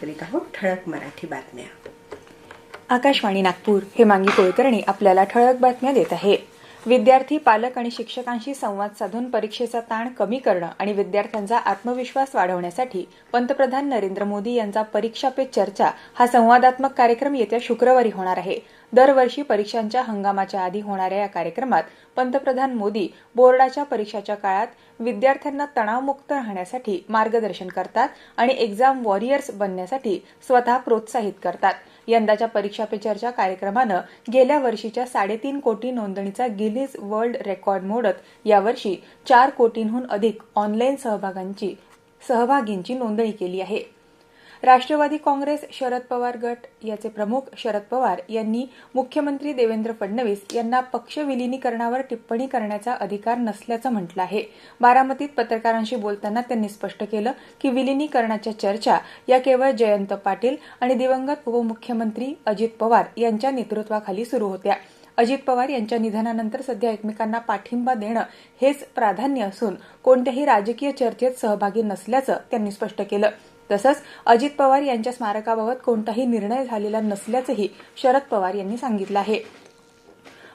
करीत आहोत. ठळक मराठी बातम्या. आकाशवाणी नागपूर हे मांगी कुलकर्णी आपल्याला ठळक बातम्या देत आहे. विद्यार्थी पालक आणि शिक्षकांशी संवाद साधून परीक्षेचा ताण कमी करणं आणि विद्यार्थ्यांचा आत्मविश्वास वाढवण्यासाठी पंतप्रधान नरेंद्र मोदी यांचा परीक्षा पे चर्चा हा संवादात्मक कार्यक्रम येत्या शुक्रवारी होणार आहे. दरवर्षी परीक्षांच्या हंगामाच्या आधी होणाऱ्या या कार्यक्रमात पंतप्रधान मोदी बोर्डाच्या परीक्षाच्या काळात विद्यार्थ्यांना तणावमुक्त राहण्यासाठी मार्गदर्शन करतात आणि एक्झाम वॉरियर्स बनण्यासाठी स्वतः प्रोत्साहित करतात. यंदाच्या परीक्षा पे चर्चा कार्यक्रमानं गेल्या वर्षीच्या साडेतीन कोटी नोंदणीचा गिनीज वर्ल्ड रेकॉर्ड मोडत यावर्षी चार कोटींहून अधिक ऑनलाईन सहभागांची सहभागींची नोंदणी केली आहे. राष्ट्रवादी काँग्रेस शरद पवार गट याचे प्रमुख शरद पवार यांनी मुख्यमंत्री देवेंद्र फडणवीस यांना पक्ष विलिनीकरणावर टिप्पणी करण्याचा अधिकार नसल्याचं म्हटलं आहे. बारामतीत पत्रकारांशी बोलताना त्यांनी स्पष्ट केलं की विलिनीकरणाच्या चर्चा या केवळ जयंत पाटील आणि दिवंगत उपमुख्यमंत्री अजित पवार यांच्या नेतृत्वाखाली सुरू होत्या. अजित पवार यांच्या निधनानंतर सध्या एकमेकांना पाठिंबा देणं हेच प्राधान्य असून कोणत्याही राजकीय चर्चेत सहभागी नसल्याचं त्यांनी स्पष्ट केलं. तसंच अजित पवार यांच्या स्मारकाबाबत कोणताही निर्णय झालेला नसल्याचंही शरद पवार यांनी सांगितलं आहे.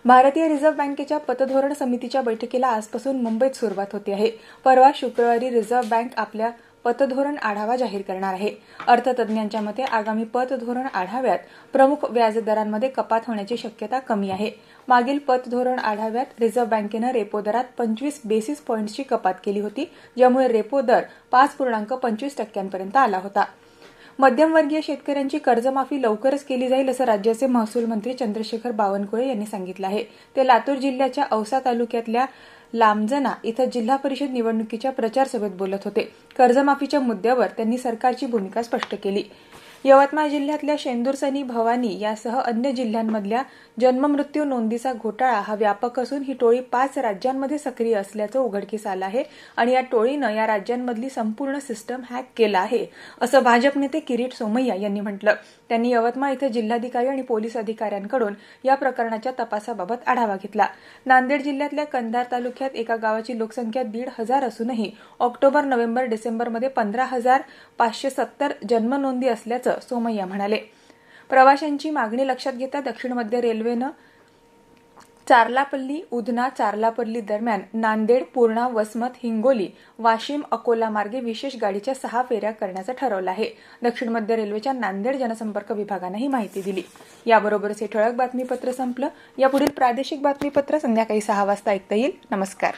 भारतीय रिझर्व्ह बँकेच्या पतधोरण समितीच्या बैठकीला आजपासून मुंबईत सुरुवात होते आहे. परवा शुक्रवारी रिझर्व्ह बँक आपल्या पतधोरण आढावा जाहीर करणार आहे. अर्थतज्ञांच्या मते आगामी पतधोरण आढाव्यात प्रमुख व्याजदरांमध्ये कपात होण्याची शक्यता कमी आहे. मागील पतधोरण आढाव्यात रिझर्व्ह बँकेनं रेपो दरात पंचवीस बेसिस पॉईंट्सची कपात केली होती ज्यामुळे रेपो दर पाच पूर्णांक पंचवीस टक्क्यांपर्यंत आला होता. मध्यमवर्गीय शेतकऱ्यांची कर्जमाफी लवकरच केली जाईल असं राज्याचे महसूल मंत्री चंद्रशेखर बावनकुळे यांनी सांगितलं आहे. ते लातूर जिल्ह्याच्या औसा तालुक्यातल्या लांबजना इथं जिल्हा परिषद निवडणुकीच्या प्रचारसभेत बोलत होते. कर्जमाफीच्या मुद्द्यावर त्यांनी सरकारची भूमिका स्पष्ट केली. यवतमाळ जिल्ह्यातल्या शेंदूरसनी भवानी यासह अन्य जिल्ह्यांमधल्या जन्ममृत्यू नोंदीचा घोटाळा हा व्यापक असून ही टोळी पाच राज्यांमध्ये सक्रिय असल्याचं उघडकीस आलं आहे आणि या टोळीनं या राज्यांमधली संपूर्ण सिस्टम हॅक केला आहे असं भाजप नेते किरीट सोमय्या यांनी म्हटलं. त्यांनी यवतमाळ इथं जिल्हाधिकारी आणि पोलीस अधिकाऱ्यांकडून या प्रकरणाच्या तपासाबाबत आढावा घेतला. नांदेड जिल्ह्यातल्या कंधार तालुक्यात एका गावाची लोकसंख्या दीड हजार असूनही ऑक्टोबर नोव्हेंबर डिसेंबरमध्ये पंधरा हजार पाचशे सत्तर जन्मनोंदी असल्याचं सोमय्या म्हणाले. प्रवाशांची मागणी लक्षात घेता दक्षिण मध्य रेल्वेनं चारलापल्ली उधना चारलापल्ली दरम्यान नांदेड पूर्णा वसमत हिंगोली वाशिम अकोला मार्गे विशेष गाडीच्या सहा फेऱ्या करण्याचं ठरवलं आहे. दक्षिण मध्य रेल्वेच्या नांदेड जनसंपर्क विभागानं ही माहिती दिली. याबरोबरच हे ठळक बातमीपत्र संपलं. यापुढील प्रादेशिक बातमीपत्र संध्याकाळी सहा वाजता ऐकता येईल. नमस्कार.